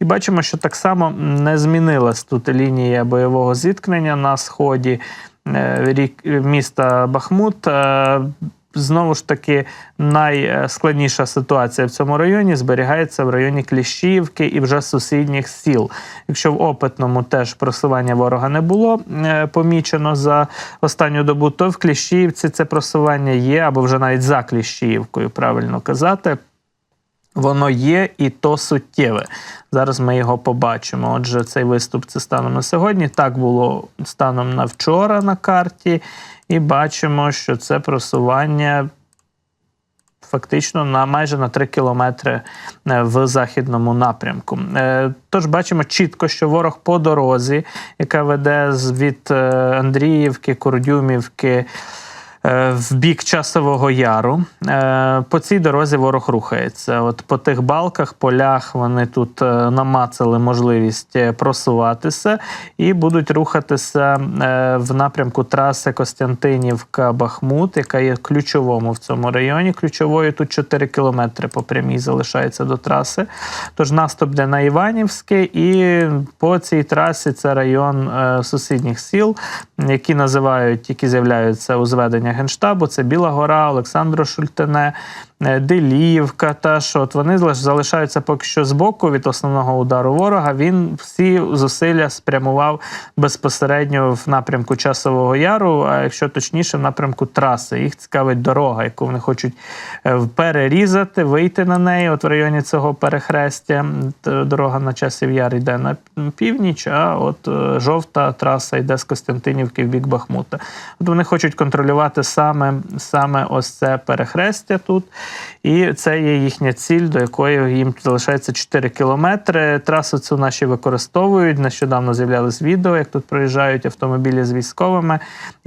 І бачимо, що так само не змінилась тут лінія бойового зіткнення на сході е, рік міста Бахмут. Е, Знову ж таки, найскладніша ситуація в цьому районі зберігається в районі Кліщівки і вже сусідніх сіл. Якщо в опитному теж просування ворога не було е, помічено за останню добу, то в Кліщівці це просування є, або вже навіть за Кліщіївкою, правильно казати. Воно є і то суттєве. Зараз ми його побачимо. Отже, цей виступ це станом на сьогодні. Так було станом на вчора на карті, і бачимо, що це просування фактично на майже на 3 кілометри е, в західному напрямку. Е, Тож бачимо чітко, що ворог по дорозі, яка веде від е, Андріївки, Курдюмівки. Е, В бік часового яру Е, по цій дорозі ворог рухається. От по тих балках, полях вони тут е, намацали можливість просуватися і будуть рухатися в напрямку траси Костянтинівка-Бахмут, яка є ключовому в цьому районі. Ключовою тут 4 кілометри по прямій залишається до траси. Тож наступ йде на Іванівське, і по цій трасі це район сусідніх сіл, які називають, які з'являються у зведення генштабу. Це Біла Гора, Олександро Шультене. е, Деліївка, та що от вони залишаються поки що збоку від основного удару ворога. Він всі зусилля спрямував безпосередньо в напрямку часового яру, а якщо точніше, в напрямку траси. Їх цікавить дорога, яку вони хочуть е, перерізати, вийти на неї. От в районі цього перехрестя дорога на часів яр йде на північ, а от е, жовта траса йде з Костянтинівки в бік Бахмута. От вони хочуть контролювати саме, саме ось це перехрестя тут. І це є їхня ціль, до якої їм залишається 4 кілометри. Трасу цю наші використовують. Нещодавно з'являлись відео, як тут проїжджають автомобілі з військовими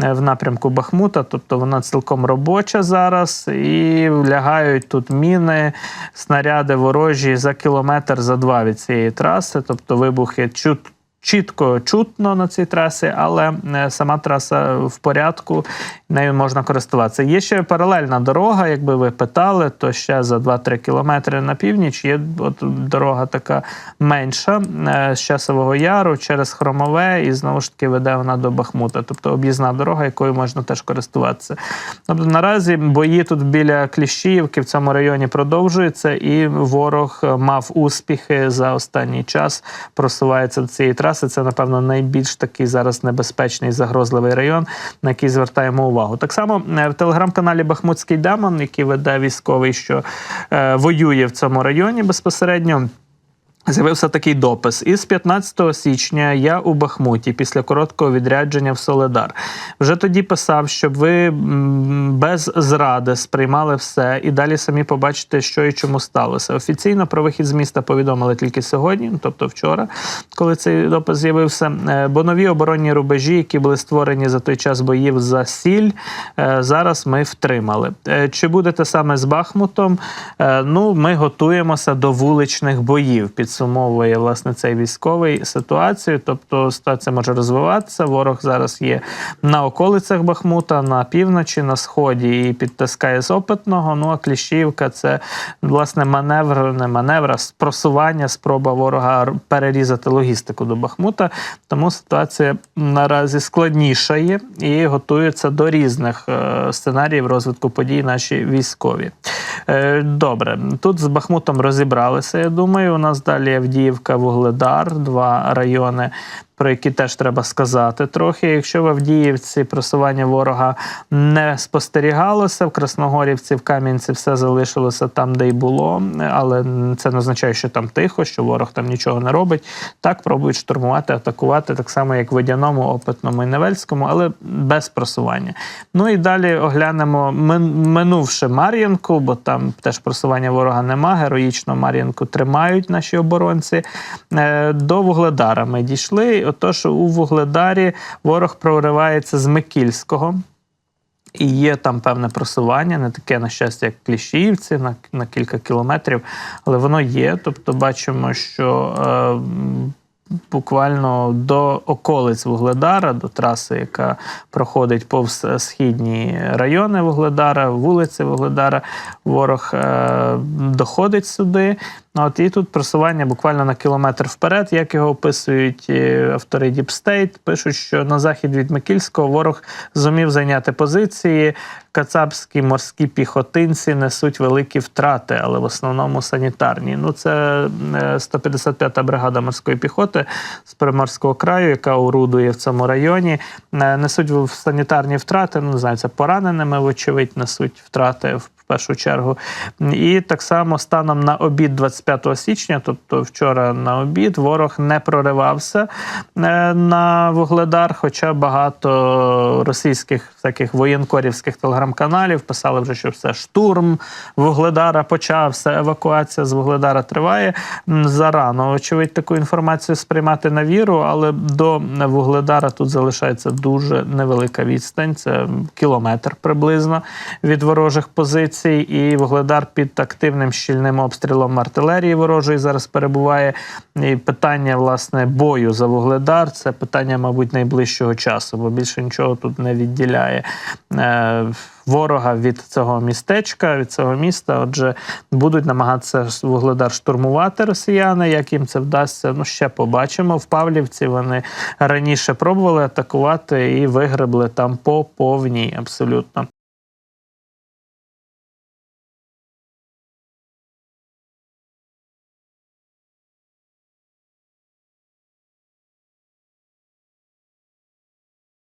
е, в напрямку Бахмута. Тобто вона цілком робоча зараз, і лягають тут міни, снаряди ворожі за кілометр, за два від цієї траси. Тобто вибухи чут. Чітко чутно на цій трасі, але е, сама траса в порядку, нею можна користуватися. Є ще паралельна дорога, якби ви питали, то ще за 2-3 кілометри на північ є от дорога така менша е, з часового яру через Хромове, і знову ж таки веде вона до Бахмута. Тобто об'їзна дорога, якою можна теж користуватися. Тобто наразі бої тут біля Кліщіївки в цьому районі продовжуються, і ворог е, мав успіхи за останній час, просувається до цієї траси. Це, напевно, найбільш такий зараз небезпечний загрозливий район, на який звертаємо увагу. Так само е, в телеграм-каналі Бахмутський Демон, який веде військовий, що е, воює в цьому районі безпосередньо. З'явився такий допис. Із 15 січня я у Бахмуті після короткого відрядження в Соледар. Вже тоді писав, щоб ви без зради сприймали все і далі самі побачите, що і чому сталося. Офіційно про вихід з міста повідомили тільки сьогодні, тобто вчора, коли цей допис з'явився. Е, Бо нові оборонні рубежі, які були створені за той час боїв за сіль, е, зараз ми втримали. Е, Чи буде те саме з Бахмутом? Ну, ми готуємося до вуличних боїв. Підсумовує власне цей військовий ситуацію. Тобто ситуація може розвиватися. Ворог зараз є на околицях Бахмута, на півночі, на сході і підтискає з опитного. Ну а Кліщівка це власне маневр, не маневр, а просування, спроба ворога перерізати логістику до Бахмута. Тому ситуація наразі складніша є і готуються до різних е, сценаріїв розвитку подій наші військові. Е, Добре, тут з Бахмутом розібралися. Я думаю, у нас далі Авдіївка, Вугледар, два райони. Про які теж треба сказати трохи. Якщо в Авдіївці просування ворога не спостерігалося, в Красногорівці, в Кам'янці все залишилося там, де й було, але це не означає, що там тихо, що ворог там нічого не робить. Так пробують штурмувати, атакувати, так само, як в Водяному, Опитному і Невельському, але без просування. Ну і далі оглянемо минувши Мар'їнку, бо там теж просування ворога нема. Героїчно Мар'їнку тримають наші оборонці. Е, До Вугледара ми дійшли. Отож, у Вугледарі ворог проривається з Микільського. І є там певне просування, не таке, на щастя, як Кліщіївці на, на кілька кілометрів, але воно є. Тобто бачимо, що е, буквально до околиць Вугледара, до траси, яка проходить повз е, східні райони Вугледара, вулиці Вугледара. Ворог е, доходить сюди. От і тут просування буквально на кілометр вперед, як його описують е, автори State, пишуть, що на захід від Микільського ворог зумів зайняти позиції. Кацапські морські піхотинці несуть великі втрати, але в основному санітарні. Ну, це е, 155-та бригада морської піхоти з Приморського краю, яка орудує в цьому районі. Е, Несуть санітарні втрати. Ну, не знаю, це пораненими, вочевидь, несуть втрати в в першу чергу. І так само станом на обід 25 січня, тобто вчора на обід, ворог не проривався е, на Вугледар, хоча багато російських таких воєнкорівських телеграм-каналів писали вже, що все штурм Вугледара почався, евакуація з Вугледара триває. Зарано, очевидь, таку інформацію сприймати на віру, але до Вугледара тут залишається дуже невелика відстань, це кілометр приблизно від ворожих позицій. І Вугледар під активним щільним обстрілом артилерії ворожої зараз перебуває. І питання власне бою за Вугледар це питання, мабуть, найближчого часу, бо більше нічого тут не відділяє е, ворога від цього містечка, від цього міста. Отже, будуть намагатися Вугледар штурмувати росіяни. Як їм це вдасться, ну ще побачимо. В Павлівці вони раніше пробували атакувати і вигребли там по повній абсолютно.